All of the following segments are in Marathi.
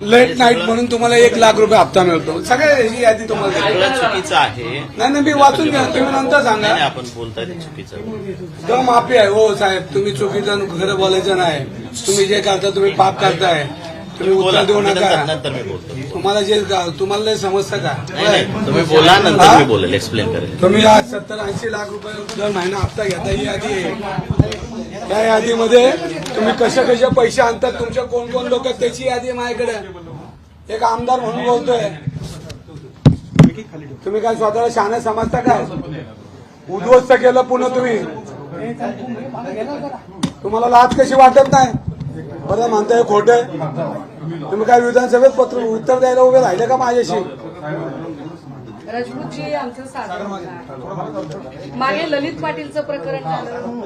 लेट नाईट म्हणून तुम्हाला एक लाख रुपये हप्ता मिळतो. सगळ्या ह्याची यादी तुम्हाला देतो. सगळं चुकीचं आहे. नाही नाही मी वाचून घ्या. तुम्ही नंतर सांगा. नाही, आपण बोलताय ते चुकीचं. द माफी आहे. हो साहेब तुम्ही चुकीचं खरं बोलायचं नाही. तुम्ही जे करता तुम्ही पाप करताय. तुम्ही बोला उत्तर देऊ नका. नंतर मी बोलतो. तुम्हाला जे तुम्हाला समजतं का? नाही तुम्ही बोला नंतर मी बोलेल एक्सप्लेन करेल. तुम्ही आज सत्तर ऐंशी लाख रुपये दर महिना हप्ता घेता ही यादी आहे. त्या यादीमध्ये तुम्ही कसे कसे पैसे आणतात तुमच्या कोण कोण लोक आहेत त्याची यादी माझ्याकडे? एक आमदार म्हणून बोलतोय. तुम्ही काय स्वतःला शहाणे समजता काय? उद्ध्वस्त केलं पुन्हा तुम्ही. तुम्हाला लाच कशी वाटत नाही? बरं म्हणताय खोट तुम्ही काय विधानसभेत पत्र उत्तर द्यायला उभे राहिले का माझ्याशी? राजपूतजी आमचं साधन मागे ललित पाटीलचं प्रकरण झालं.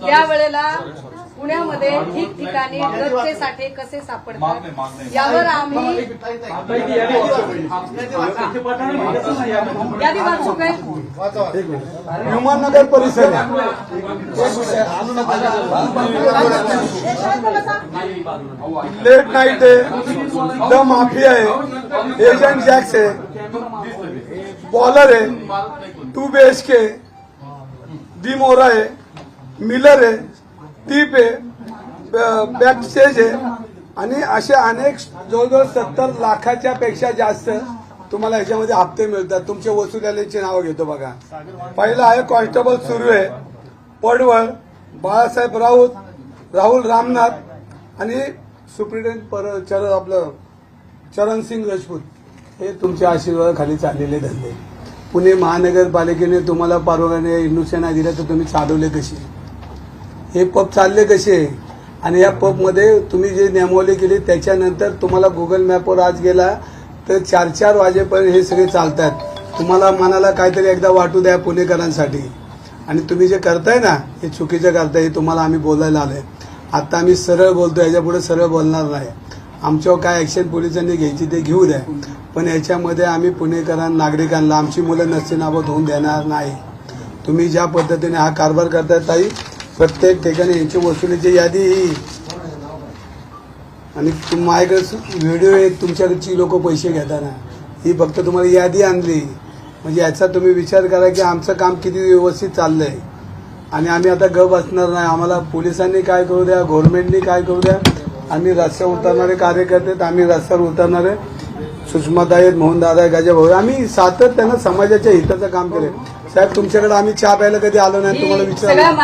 त्यावेळेला पुण्यामध्ये ठिकठिकाणी ड्रगचे साठे कसे सापडतात? यावर आम्ही यादी वाचू काय? विमाननगर परिसर. लेट नाईट आहे. द माफी आहे. एजंट जॅक्स आहे. बॉलर आहे. Two B H K D मोरा आहे. मिलर आहे. टीप आहे बॅक स्टेज आहे. आणि असे अनेक जवळजवळ सत्तर लाखाच्या पेक्षा जास्त तुम्हाला याच्यामध्ये हप्ते मिळतात. तुमच्या वसुल्याची नावं घेतो बघा. पहिला आहे कॉन्स्टेबल सुर्वे पडवळ बाळासाहेब राऊत राहुल रामनाथ आणि सुप्रिटेंट पर चर आपलं चरणसिंग राजपूत. हे तुमच्या आशीर्वादाखाली चाललेले धंदे. पुणे महानगरपालिकेने तुम्हाला परवाने इंडस्ट्री नाही दिल्या तर तुम्ही चालवले कशी हे पब चालले कसे? आणि या पबमध्ये तुम्ही जे नियमावली केली त्याच्यानंतर तुम्हाला गुगल मॅपवर आज गेला तर चार चार वाजेपर्यंत हे सगळे चालतात. तुम्हाला मनाला काहीतरी एकदा वाटू द्या पुणेकरांसाठी. आणि तुम्ही जे करताय ना हे चुकीचं करताय हे तुम्हाला आम्ही बोलायला आलोय. आता आम्ही सरळ बोलतो याच्यापुढे सरळ बोलणार नाही. आमच्यावर काय ॲक्शन पोलिसांनी घ्यायची ते घेऊ द्या. पण याच्यामध्ये आम्ही पुणेकरांना नागरिकांना आमची मुलं नसते नावं होऊन देणार नाही. तुम्ही ज्या पद्धतीने हा कारभार करताय ताई प्रत्येक ठिकाणी यांची वसुलीची यादी ही. आणि माझ्याकडे व्हिडिओ आहेत तुमच्याकडची लोक पैसे घेताना. ही फक्त तुम्हाला यादी आणली. म्हणजे याचा तुम्ही विचार करा की आमचं काम किती व्यवस्थित चाललंय. आणि आम्ही आता गप असणार नाही. आम्हाला पोलिसांनी काय करू द्या गव्हर्नमेंटनी काय करू द्या. आम्ही रस्त्यावर उतरणारे कार्यकर्ते आम्ही रस्त्यावर उतरणारे. सुषमाताई आहेत मोहनदादा गाजा भाऊ आम्ही सातत्यानं समाजाच्या हिताचं काम केलं साहेब तुमच्याकडे आम्ही चहा प्यायला कधी आलो नाही तुम्हाला विचार? विचारलं